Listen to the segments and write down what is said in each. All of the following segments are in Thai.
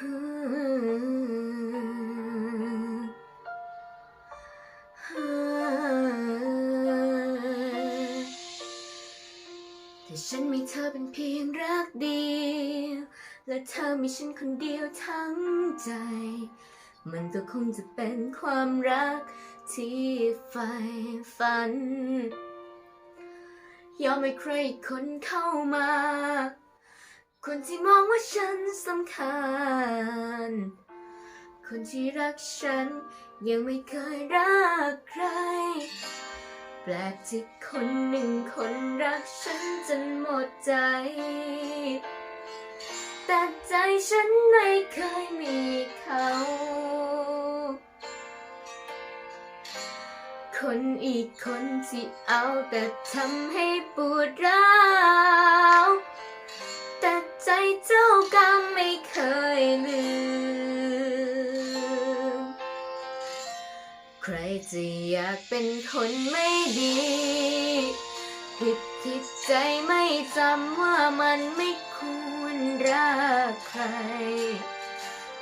แต่ฉันมีเธอเป็นเพียงรักเดียว และเธอมีฉันคนเดียวทั้งใจ มันก็คงจะเป็นความรักที่ใฝ่ฝัน ยอมให้ใครอีกคนเข้ามา คนที่มองว่าฉันสำคัญ คนที่รักฉันยังไม่เคยรักใคร แปลกที่คนหนึ่งคนรักฉันจนหมดใจ แต่ใจฉันไม่เคยมีเขา คนอีกคนที่เอาแต่ทำให้ปวดร้าว รจะอยากเป็นคนไม่ดี ผิดที่ใจไม่จำว่ามันไม่ควรรักใคร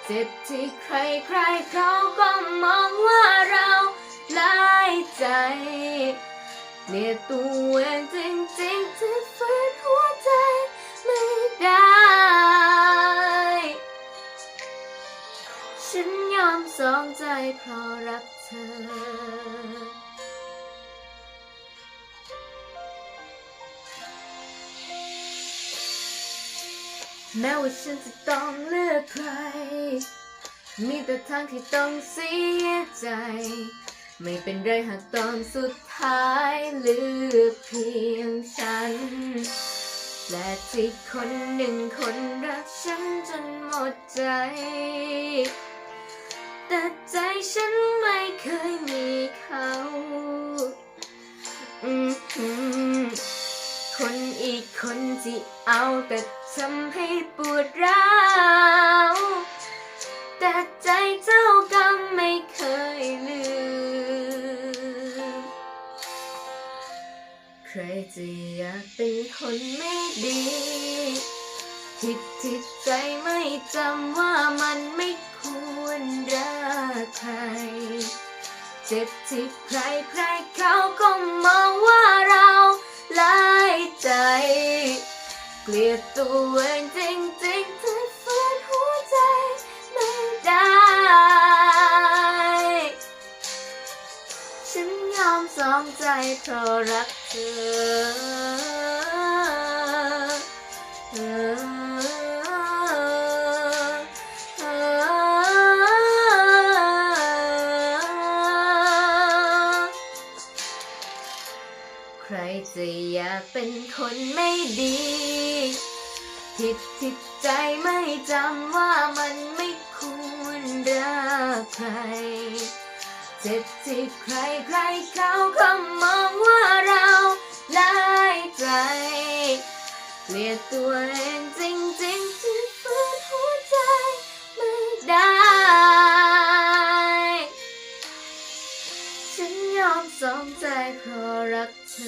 เจ็บที่ใครใครเขาก็มองว่าเราหลายใจเกลียตัวเองจริงๆที่ สองใจเพราะรักเธอ แม้ว่าฉันจะต้องเลือกใคร มีแต่ทางที่ต้องเสียใจ ไม่เป็นไรหากตอนสุดท้ายเลือกเพียงฉัน และที่คนหนึ่งคนรักฉันจนหมดใจ แต่ใจฉันไม่เคยมีเขาคนอีกคนที่เอาแต่ทำให้ปวดร้าวแต่ใจเจ้ากรรมไม่เคยลืม ใครจะอยากเป็นคนไม่ดี ผิดที่ใจไม่จำว่ามันไม่ควรรักใคร เจ็บที่ใครใครเขาก็มองว่าเราหลายใจ เกลียดตัวเองจริงๆที่ฝืนหัวใจไม่ได้ ฉันยอมสองใจเพราะรักเธอ ใครจะอยากเป็นคนไม่ดี ผิดที่ใจไม่จำว่ามันไม่ควรรักใคร เจ็บที่ใครใครเขาเขามองว่าเราลายใจเกลียดตัวเอง 허락해